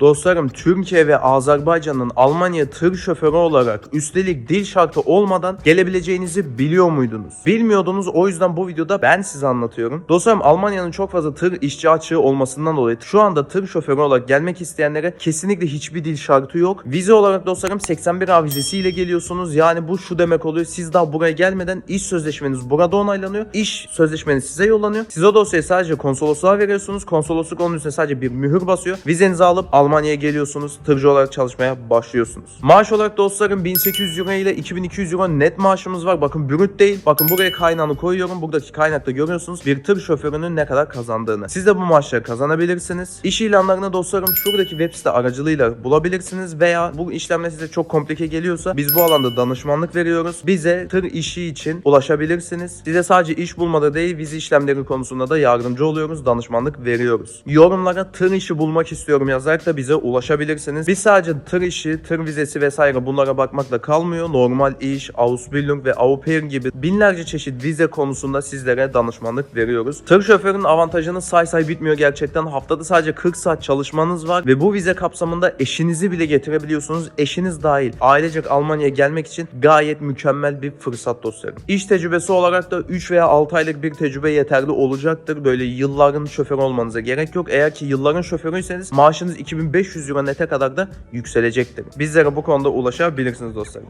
Dostlarım Türkiye ve Azerbaycan'ın Almanya tır şoförü olarak üstelik dil şartı olmadan gelebileceğinizi biliyor muydunuz? Bilmiyordunuz o yüzden bu videoda ben size anlatıyorum. Dostlarım Almanya'nın çok fazla tır işçi açığı olmasından dolayı şu anda tır şoförü olarak gelmek isteyenlere kesinlikle hiçbir dil şartı yok. Vize olarak dostlarım 81A vizesiyle geliyorsunuz. Yani bu şu demek oluyor. Siz daha buraya gelmeden iş sözleşmeniz burada onaylanıyor. İş sözleşmeniz size yollanıyor. Siz o dosyayı sadece konsolosluğa veriyorsunuz. Konsolosluk onun üstüne sadece bir mühür basıyor. Vizenizi alıp Almanya'ya geliyorsunuz. Tırcı olarak çalışmaya başlıyorsunuz. Maaş olarak dostlarım 1800 euro ile 2200 euro net maaşımız var. Bakın brüt değil. Bakın buraya kaynağını koyuyorum. Buradaki kaynakta görüyorsunuz bir tır şoförünün ne kadar kazandığını. Siz de bu maaşları kazanabilirsiniz. İş ilanlarını dostlarım şuradaki web site aracılığıyla bulabilirsiniz veya bu işlemler size çok komplike geliyorsa biz bu alanda danışmanlık veriyoruz. Bize tır işi için ulaşabilirsiniz. Size sadece iş bulmada değil vize işlemleri konusunda da yardımcı oluyoruz. Danışmanlık veriyoruz. Yorumlara tır işi bulmak istiyorum yazarak da bize ulaşabilirsiniz. Biz sadece tır işi, tır vizesi vesaire bunlara bakmakla kalmıyor. Normal iş, Ausbildung ve Au pair gibi binlerce çeşit vize konusunda sizlere danışmanlık veriyoruz. Tır şoförünün avantajını say say bitmiyor gerçekten. Haftada sadece 40 saat çalışmanız var ve bu vize kapsamında eşinizi bile getirebiliyorsunuz. Eşiniz dahil. Ailecek Almanya'ya gelmek için gayet mükemmel bir fırsat dostlarım. İş tecrübesi olarak da 3 veya 6 aylık bir tecrübe yeterli olacaktır. Böyle yılların şoförü olmanıza gerek yok. Eğer ki yılların şoförüyseniz maaşınız 2500 euro nete kadar da yükselecektir. Bizlere bu konuda ulaşabilirsiniz dostlarım.